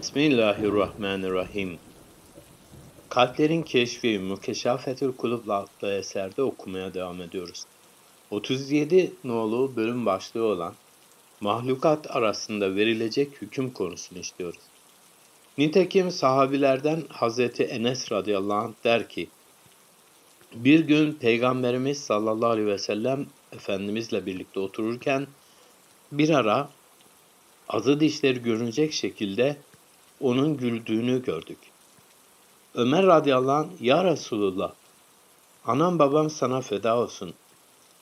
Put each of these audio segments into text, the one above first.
Bismillahirrahmanirrahim. Kalplerin Keşfi Mükeşafetül Kulub adlı eserde okumaya devam ediyoruz. 37 nolu bölüm başlığı olan mahlukat arasında verilecek hüküm konusunu işliyoruz. Nitekim sahabilerden Hazreti Enes radıyallahu anh der ki, bir gün Peygamberimiz sallallahu aleyhi ve sellem Efendimizle birlikte otururken bir ara azı dişleri görünecek şekilde onun güldüğünü gördük. Ömer radıyallahu anh, Ya Resulullah, anam babam sana feda olsun.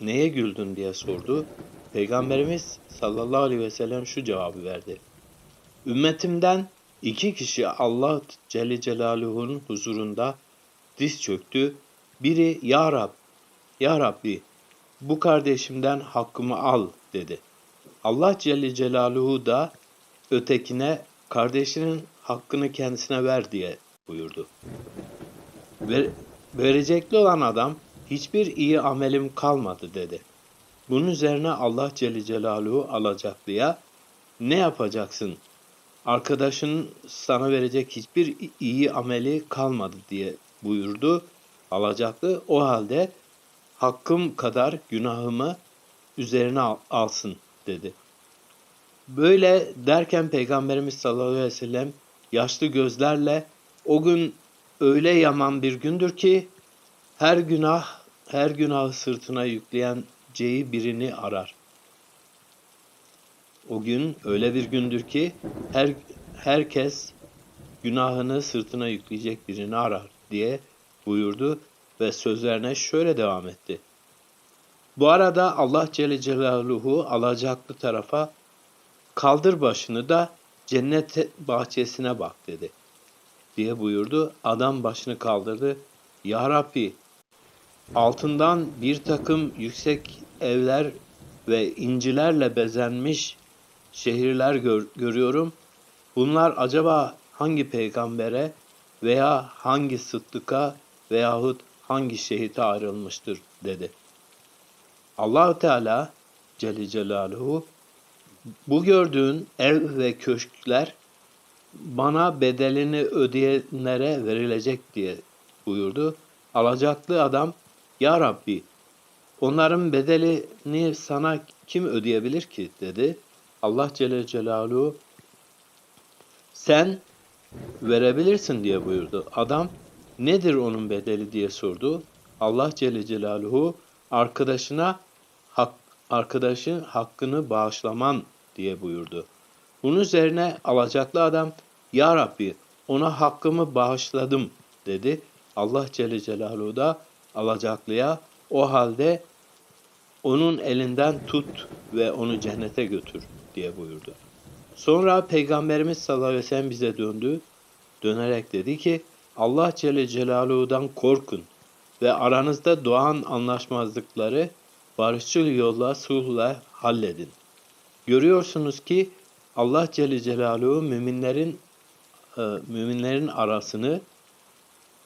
Neye güldün diye sordu. Peygamberimiz sallallahu aleyhi ve sellem şu cevabı verdi. Ümmetimden iki kişi Allah Celle Celaluhu'nun huzurunda diz çöktü. Biri Ya Rab, Ya Rabbi bu kardeşimden hakkımı al dedi. Allah Celle Celaluhu da ötekine kardeşinin hakkını kendisine ver diye buyurdu. Ver, verecekli olan adam hiçbir iyi amelim kalmadı dedi. Bunun üzerine Allah Celle Celaluhu alacaklıya ne yapacaksın? Arkadaşın sana verecek hiçbir iyi ameli kalmadı diye buyurdu. Alacaklı o halde hakkım kadar günahımı üzerine al- alsın dedi. Böyle derken Peygamberimiz sallallahu aleyhi ve sellem yaşlı gözlerle o gün öyle yaman bir gündür ki her günah her günahı sırtına yükleyen ceyi birini arar. O gün öyle bir gündür ki her herkes günahını sırtına yükleyecek birini arar diye buyurdu ve sözlerine şöyle devam etti. Bu arada Allah Celle Celaluhu alacaklı tarafa kaldır başını da cennet bahçesine bak dedi. Diye buyurdu. Adam başını kaldırdı. Ya Rabbi altından bir takım yüksek evler ve incilerle bezenmiş şehirler gör- görüyorum. Bunlar acaba hangi peygambere veya hangi sıddıka veyahut hangi şehite ayrılmıştır dedi. Allahu Teala Celle Celaluhu bu gördüğün ev ve köşkler bana bedelini ödeyenlere verilecek diye buyurdu. Alacaklı adam Ya Rabbi onların bedelini sana kim ödeyebilir ki dedi. Allah Celle Celaluhu sen verebilirsin diye buyurdu. Adam nedir onun bedeli diye sordu. Allah Celle Celaluhu arkadaşına hak, arkadaşın hakkını bağışlaman diye buyurdu. Bunun üzerine alacaklı adam Ya Rabbi ona hakkımı bağışladım dedi. Allah Celle Celaluhu da alacaklıya o halde onun elinden tut ve onu cennete götür diye buyurdu. Sonra Peygamberimiz sallallahu aleyhi ve sellem bize döndü. Dönerek dedi ki Allah Celle Celaluhu'dan korkun ve aranızda doğan anlaşmazlıkları barışçıl yolla sulhla halledin. Görüyorsunuz ki Allah Celle Celaluhu müminlerin e, müminlerin arasını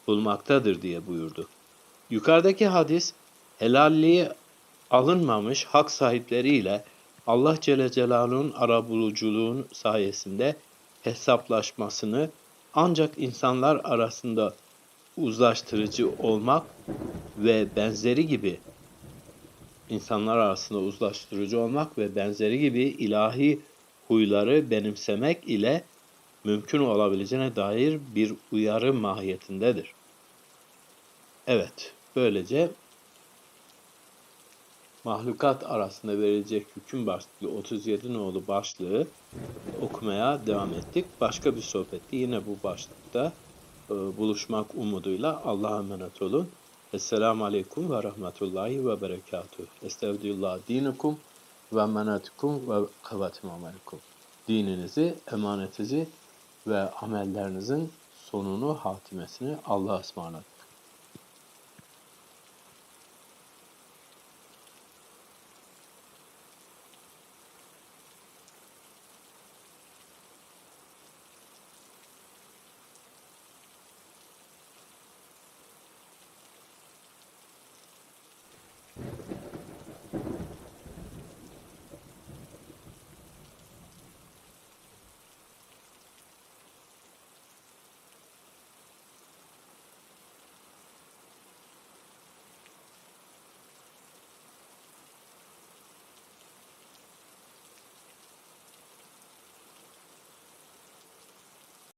bulmaktadır diye buyurdu. Yukarıdaki hadis helalliği alınmamış hak sahipleriyle Allah Celle Celaluhu'nun arabuluculuğun sayesinde hesaplaşmasını ancak insanlar arasında uzlaştırıcı olmak ve benzeri gibi insanlar arasında uzlaştırıcı olmak ve benzeri gibi ilahi huyları benimsemek ile mümkün olabileceğine dair bir uyarı mahiyetindedir. Evet, böylece mahlukat arasında verilecek hüküm başlığı 37 nolu başlığı okumaya devam ettik. Başka bir sohbette yine bu başlıkta e, buluşmak umuduyla Allah'a emanet olun. Esselamu Aleyküm ve Rahmetullahi ve Berekatuhu. Estağfirullah dinukum ve emanetikum ve kavatim amelikum. Dininizi, emanetinizi ve amellerinizin sonunu, hatimesini Allah'a ısmarladık.